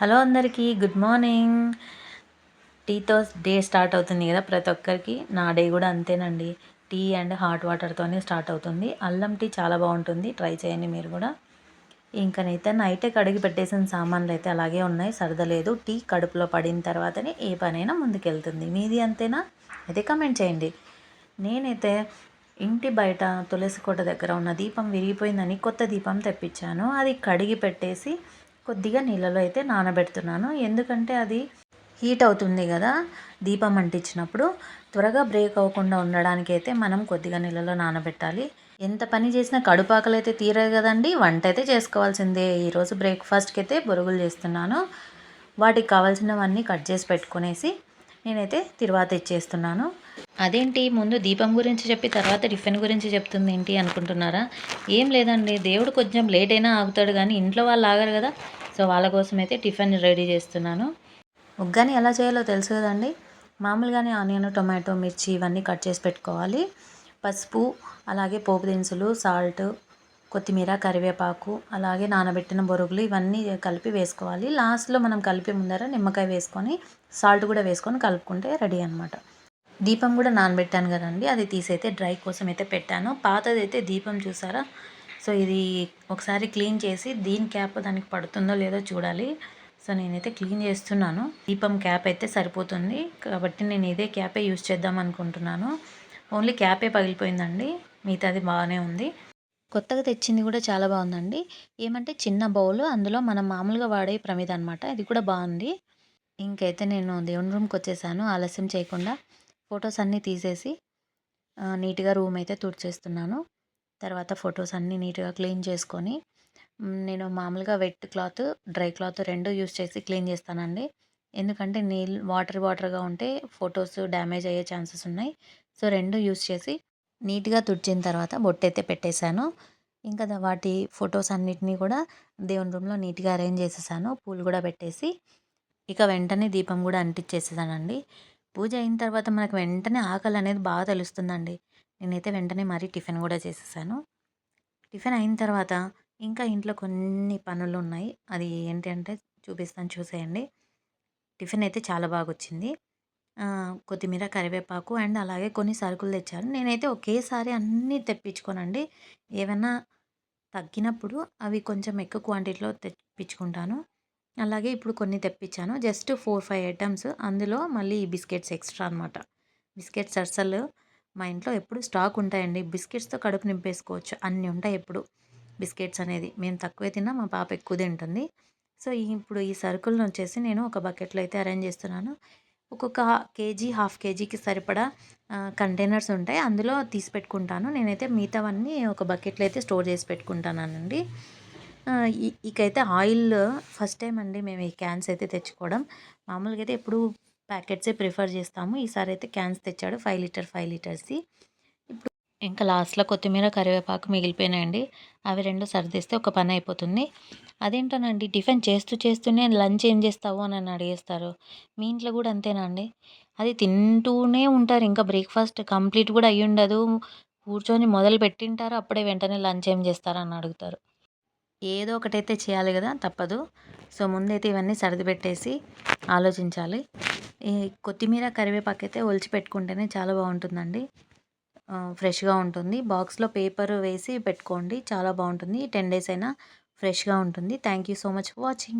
Hello అందరికీ good morning. టీతో day start అవుతుంది కదా ప్రతి ఒక్కరికి. నా డే కూడా అంతేనండి. టీ అండ్ హాట్ వాటర్తోనే స్టార్ట్ అవుతుంది. అల్లం టీ చాలా బాగుంటుంది. ట్రై చేయండి మీరు కూడా. ఇంకనైతే నైటే కడిగి పెట్టేసిన సామాన్లు అయితే అలాగే ఉన్నాయి. సరదలేదు. టీ కడుపులో పడిన తర్వాతనే ఏ పనైనా ముందుకెళ్తుంది. మీది అంతేనా? అయితే కమెంట్ చేయండి. నేనైతే ఇంటి బయట తులసి కోట దగ్గర ఉన్న దీపం విరిగిపోయిందని కొత్త దీపం తెప్పించాను. అది కడిగి పెట్టేసి కొద్దిగా నీళ్ళలో అయితే నానబెడుతున్నాను. ఎందుకంటే అది హీట్ అవుతుంది కదా దీపం అంటించినప్పుడు. త్వరగా బ్రేక్ అవ్వకుండా ఉండడానికి అయితే మనం కొద్దిగా నీళ్ళలో నానబెట్టాలి. ఎంత పని చేసినా కడుపాకలు అయితే తీరదు కదండి. వంట అయితే చేసుకోవాల్సిందే. ఈరోజు బ్రేక్ఫాస్ట్కి అయితే బొరుగులు చేస్తున్నాను. వాటికి కావాల్సినవన్నీ కట్ చేసి పెట్టుకునేసి నేనైతే తిరువాత ఇచ్చేస్తున్నాను. అదేంటి? ముందు దీపం గురించి చెప్పి తర్వాత టిఫిన్ గురించి చెప్తుంది ఏంటి అనుకుంటున్నారా? ఏం లేదండి. దేవుడు కొంచెం లేట్ అయినా ఆగుతాడు కానీ ఇంట్లో వాళ్ళు ఆగరు కదా. సో వాళ్ళ కోసం అయితే టిఫిన్ రెడీ చేస్తున్నాను. ఉగ్గాని ఎలా చేయాలో తెలుసు కదండి. మామూలుగానే ఆనియన్ టొమాటో మిర్చి ఇవన్నీ కట్ చేసి పెట్టుకోవాలి. పసుపు అలాగే పోపు దినుసులు సాల్ట్ కొత్తిమీర కరివేపాకు అలాగే నానబెట్టిన బొరుగులు ఇవన్నీ కలిపి వేసుకోవాలి. లాస్ట్లో మనం కలిపి ముందర నిమ్మకాయ వేసుకొని సాల్ట్ కూడా వేసుకొని కలుపుకుంటే రెడీ అనమాట దీపం కూడా నానబెట్టాను కదండి అది తీసైతే డ్రై కోసం అయితే పెట్టాను. పాతది అయితే దీపం చూసారా? సో ఇది ఒకసారి క్లీన్ చేసి దీని క్యాప్ దానికి పడుతుందో లేదో చూడాలి. సో నేనైతే క్లీన్ చేస్తున్నాను. దీపం క్యాప్ అయితే సరిపోతుంది. కాబట్టి నేను ఇదే క్యాపే యూస్ చేద్దాం అనుకుంటున్నాను. ఓన్లీ క్యాపే పగిలిపోయిందండి. మిగతాది బాగానే ఉంది. కొత్తగా తెచ్చింది కూడా చాలా బాగుందండి. ఏమంటే చిన్న బౌల్ అందులో మనం మామూలుగా వాడే ప్రమిద అనమాట ఇది కూడా బాగుంది. ఇంకైతే నేను దేవుని రూమ్కి వచ్చేసాను. ఆలస్యం చేయకుండా. ఫొటోస్ అన్నీ తీసేసి నీట్గా రూమ్ అయితే తుడిచేస్తున్నాను. తర్వాత ఫొటోస్ అన్నీ నీట్గా క్లీన్ చేసుకొని నేను మామూలుగా వెట్ క్లాత్ డ్రై క్లాత్ రెండు యూస్ చేసి క్లీన్ చేస్తానండి. ఎందుకంటే నీళ్ళు వాటర్ వాటర్గా ఉంటే ఫొటోస్ డ్యామేజ్ అయ్యే ఛాన్సెస్ ఉన్నాయి. సో రెండు యూస్ చేసి నీట్గా తుడిచిన తర్వాత బొట్టైతే పెట్టేశాను. ఇంకా వాటి ఫొటోస్ అన్నిటినీ కూడా దేవుని రూమ్లో నీట్గా అరేంజ్ చేసేసాను. పూలు కూడా పెట్టేసి ఇక వెంటనే దీపం కూడా అంటించేసేసానండి. పూజ అయిన తర్వాత మనకు వెంటనే ఆకలి అనేది బాగా తెలుస్తుందండి. నేనైతే వెంటనే మరీ టిఫిన్ కూడా చేసేసాను. టిఫిన్ అయిన తర్వాత ఇంకా ఇంట్లో కొన్ని పనులు ఉన్నాయి. అది ఏంటి అంటే చూపిస్తాను చూసేయండి. టిఫిన్ అయితే చాలా బాగా వచ్చింది. కొత్తిమీర కరివేపాకు అండ్ అలాగే కొన్ని సరుకులు తెచ్చాను నేనైతే ఒకేసారి అన్నీ తెప్పించుకోనండి. ఏమైనా తగ్గినప్పుడు అవి కొంచెం ఎక్కువ క్వాంటిటీలో తెప్పించుకుంటాను. అలాగే ఇప్పుడు కొన్ని తెప్పించాను జస్ట్ ఫోర్ ఫైవ్ ఐటమ్స్. అందులో మళ్ళీ ఈ బిస్కెట్స్ ఎక్స్ట్రా అనమాట బిస్కెట్స్ అసలు మా ఇంట్లో ఎప్పుడు స్టాక్ ఉంటాయండి. బిస్కెట్స్తో కడుపు నింపేసుకోవచ్చు. అన్నీ ఉంటాయి ఎప్పుడు. బిస్కెట్స్ అనేది మేము తక్కువే తిన్నా మా పాప ఎక్కువ తింటుంది. సో ఇప్పుడు ఈ సరుకులను వచ్చేసి నేను ఒక బకెట్లో అయితే అరేంజ్ చేస్తున్నాను. ఒక్కొక్క కేజీ హాఫ్ కేజీకి సరిపడా కంటైనర్స్ ఉంటాయి. అందులో తీసి పెట్టుకుంటాను. నేనైతే మిగతావన్నీ ఒక బకెట్లో అయితే స్టోర్ చేసి పెట్టుకుంటానండి. ఇకైతే ఆయిల్ ఫస్ట్ టైం అండి మేము ఈ క్యాన్స్ అయితే తెచ్చుకోవడం. మామూలుగా అయితే ఎప్పుడు ప్యాకెట్సే ప్రిఫర్ చేస్తాము. ఈసారి అయితే క్యాన్స్ తెచ్చాడు ఫైవ్ లీటర్ ఫైవ్ లీటర్స్ది. ఇప్పుడు ఇంకా లాస్ట్లో కొత్తిమీర కరివేపాకు మిగిలిపోయినాయండి. అవి రెండు సర్దిస్తే ఒక పని అయిపోతుంది. అదేంటోనండి టిఫిన్ చేస్తూ చేస్తూనే లంచ్ ఏం చేస్తావు అని నన్ను అడిగేస్తారు. మీ ఇంట్లో కూడా అంతేనా అండి? అది తింటూనే ఉంటారు. ఇంకా బ్రేక్ఫాస్ట్ కంప్లీట్ కూడా అయ్యి ఉండదు కూర్చొని మొదలు పెట్టింటారు అప్పుడే వెంటనే లంచ్ ఏం చేస్తారని అడుగుతారు. ఏదో ఒకటైతే చేయాలి కదా తప్పదు. సో ముందైతే ఇవన్నీ సర్ది పెట్టేసి ఆలోచించాలి. ఈ కొత్తిమీర కరివేపాకు అయితే ఒలిచి పెట్టుకుంటేనే చాలా బాగుంటుందండి. ఫ్రెష్గా ఉంటుంది. బాక్స్లో పేపర్ వేసి పెట్టుకోండి చాలా బాగుంటుంది. టెన్ డేస్ అయినా ఫ్రెష్గా ఉంటుంది. Thank you so much for watching.